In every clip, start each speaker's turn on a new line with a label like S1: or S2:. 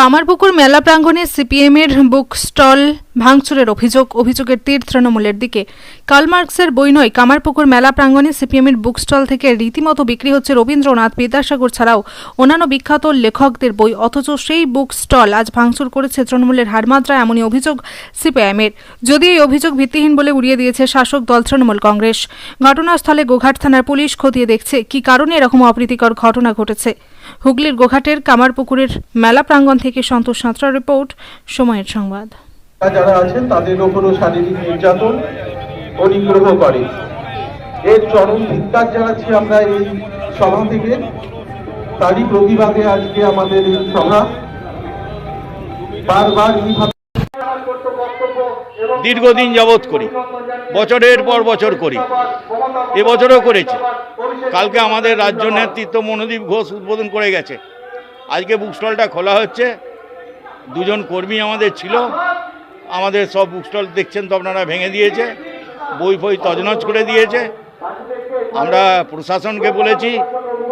S1: কামারপুকুর মেলা প্রাঙ্গণে সিপিএমের বুক স্টল ভাঙচুরের অভিযোগ, অভিযোগের তীর তৃণমূলের দিকে। কালমার্কসের বই নয়, কামারপুকুর মেলা প্রাঙ্গণে সিপিএমের বুক স্টল থেকে রীতিমতো বিক্রি হচ্ছে রবীন্দ্রনাথ বিদ্যাসাগর ছাড়াও অন্যান্য বিখ্যাত লেখকদের বই, অথচ সেই বুক স্টল আজ ভাঙচুর করেছে তৃণমূলের হারমাত্রা এমনই অভিযোগ সিপিআইএমের যদি এই অভিযোগ ভিত্তিহীন বলে উড়িয়ে দিয়েছে শাসক দল তৃণমূল কংগ্রেস। ঘটনাস্থলে গোঘাট থানার পুলিশ খতিয়ে দেখছে কি কারণে এরকম অপ্রীতিকর ঘটনা ঘটেছে। হুগলির গোঘাটের কামারপুকুরের মেলা প্রাঙ্গন থেকে সন্তোষ সাঁতরা রিপোর্ট, সময়ের সংবাদ।
S2: যারা আছেন তাদের ওপরও শারীরিক নির্যাতন ও নিগ্রহ করে। এর চরম ধিক্কার জানাচ্ছি আমরা এই সভা থেকে। তারই প্রতিবাদে আজকে আমাদের এই সভা। বারবার এইভাবে
S3: দীর্ঘদিন যাবৎ করি। বছরের পর বছর করি। এবছরও করেছি। কালকে আমাদের রাজ্য নেতৃত্ব মনোদীপ ঘোষ উদ্বোধন করে গেছে। আজকে বুক স্টলটা খোলা হচ্ছে। দুজন কর্মী আমাদের ছিল। আমাদের সব বুক স্টল দেখছেন তো আপনারা, ভেঙে দিয়েছে। বই ফই তজনজ করে দিয়েছে। আমরা প্রশাসনকে বলেছি,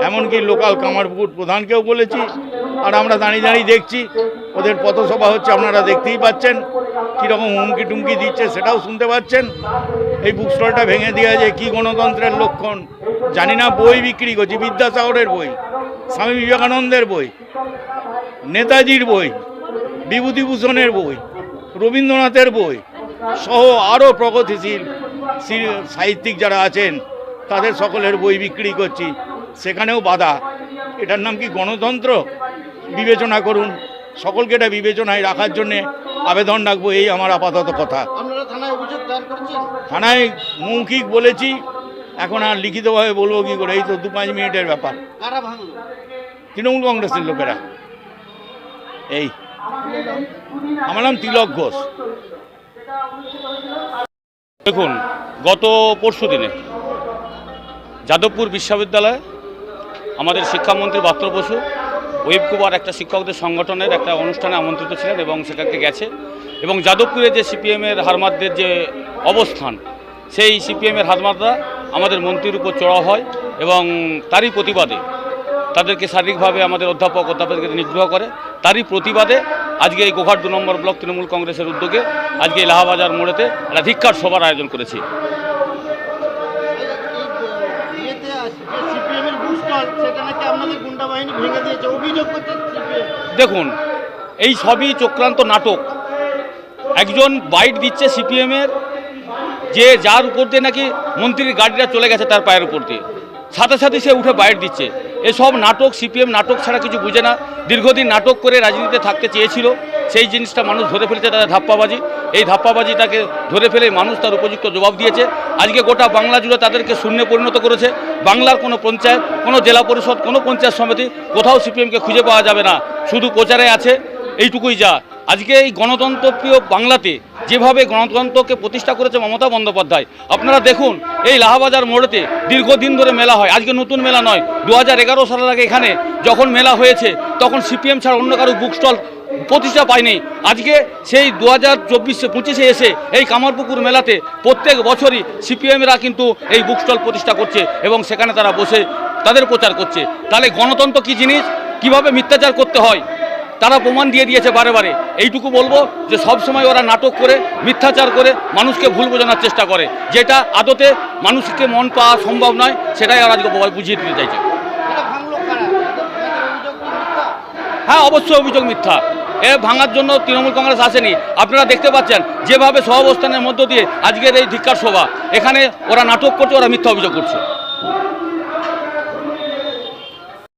S3: এমনকি লোকাল কামারপুকুর প্রধানকেও বলেছি। আর আমরা দাঁড়িয়ে দাঁড়িয়ে দেখছি। ওদের পথসভা হচ্ছে, আপনারা দেখতেই পাচ্ছেন। কীরকম হুমকি টুমকি দিচ্ছে সেটাও শুনতে পাচ্ছেন। এই বুক স্টলটা ভেঙে দেওয়া যে কী গণতন্ত্রের লক্ষণ, জানি না বই বিক্রি করছি, বিদ্যাসাগরের বই, স্বামী বিবেকানন্দের বই, নেতাজির বই, বিভূতিভূষণের বই, রবীন্দ্রনাথের বই সহ আরও প্রগতিশীল সাহিত্যিক যারা আছেন, তাদের সকলের বই বিক্রি করছি। সেখানেও বাধা। এটার নাম কি গণতন্ত্র? বিবেচনা করুন। সকলকে এটা বিবেচনায় রাখার জন্যে আবেদন রাখব এই আমার আপাতত কথা।
S4: থানায় অভিযোগ দায়ের করেছেন?
S3: থানায় মৌখিক বলেছি এখন আর লিখিতভাবে বলব কি করে এই তো দু পাঁচ মিনিটের ব্যাপার। তৃণমূল কংগ্রেসের লোকেরা। এই আমার নাম তিলক ঘোষ।
S5: দেখুন গত পরশু দিনে যাদবপুর বিশ্ববিদ্যালয়ে আমাদের শিক্ষামন্ত্রী পাত্র বসু ওয়েব কুমার একটা শিক্ষকদের সংগঠনের একটা অনুষ্ঠানে আমন্ত্রিত ছিলেন এবং সেখানে গেছে। এবং যাদবপুরে যে সিপিএমের হারমাদদের যে অবস্থান, সেই সিপিএমের হারমাদরা আমাদের মন্ত্রীর উপর চড়া হয় এবং তারই প্রতিবাদে তাদেরকে শারীরিকভাবে আমাদের অধ্যাপক অধ্যাপকদের নিগ্রহ করে, তারই প্রতিবাদে আজকে এই গোঘাট দু নম্বর ব্লক তৃণমূল কংগ্রেসের উদ্যোগে আজকে লাহাবাজার মোড়েতে একটা ধিক্ষার সভার আয়োজন করেছি।
S4: নাকি আপনাদের গুন্ডা বাহিনী ভেঙে
S5: দেখুন, এই সবই চক্রান্ত নাটক। একজন বাইট দিচ্ছে সিপিএমের, যে যার উপর দিয়ে নাকি মন্ত্রীর গাড়িটা চলে গেছে তার পায়ের উপর দিয়ে। সাথে সাথে সে উঠে বাইট দিচ্ছে। এসব নাটক, সিপিএম নাটক ছাড়া কিছু বুঝে না। দীর্ঘদিন নাটক করে রাজনীতিতে থাকতে চেয়েছিল। সেই জিনিসটা মানুষ ধরে ফেলেছে তাদের ধাপ্পাবাজি। এই ধাপ্পাবাজিটাকে ধরে ফেলে মানুষ তার উপযুক্ত জবাব দিয়েছে। আজকে গোটা বাংলা জুড়ে তাদেরকে শূন্যে পরিণত করেছে। বাংলার কোনো পঞ্চায়েত, কোনো জেলা পরিষদ, কোনো পঞ্চায়েত সমিতি কোথাও সিপিএমকে খুঁজে পাওয়া যাবে না। শুধু প্রচারে আছে, এইটুকুই যা। আজকে এই গণতন্ত্রপ্রিয় বাংলাতে যেভাবে গণতন্ত্রকে প্রতিষ্ঠা করেছে মমতা বন্দ্যোপাধ্যায়, আপনারা দেখুন, এই লাহাবাজার মোড়েতে দীর্ঘদিন ধরে মেলা হয়। আজকে নতুন মেলা নয়, দু হাজার এগারো সালের আগে এখানে যখন মেলা হয়েছে, তখন সিপিএম ছাড়া অন্য কারও বুক স্টল প্রতিষ্ঠা পায়নি। আজকে সেই দু হাজার চব্বিশে পঁচিশে এসে এই কামারপুকুর মেলাতে প্রত্যেক বছরই সিপিএমরা কিন্তু এই বুক স্টল প্রতিষ্ঠা করছে এবং সেখানে তারা বসে তাদের প্রচার করছে। তাহলে গণতন্ত্র কী জিনিস? কীভাবে মিথ্যাচার করতে হয়? তারা প্রমাণ দিয়ে দিয়েছে বারে বারে। এইটুকু বলব যে সব সময় ওরা নাটক করে মিথ্যাচার করে মানুষকে ভুল বোঝানোর চেষ্টা করে। যেটা আদতে মানুষকে মন পাওয়া সম্ভব নয় সেটাই ওরা আজকে বুঝিয়ে দিতে চাইছে। হ্যাঁ অবশ্যই অভিযোগ মিথ্যা। এ ভাঙার জন্য তৃণমূল কংগ্রেস আসেনি। আপনারা দেখতে পাচ্ছেন, যেভাবে সহাবস্থানের মধ্য দিয়ে আজকের এই ধিক্ষার সভা, এখানে ওরা নাটক করছে, ওরা মিথ্যা অভিযোগ করছে।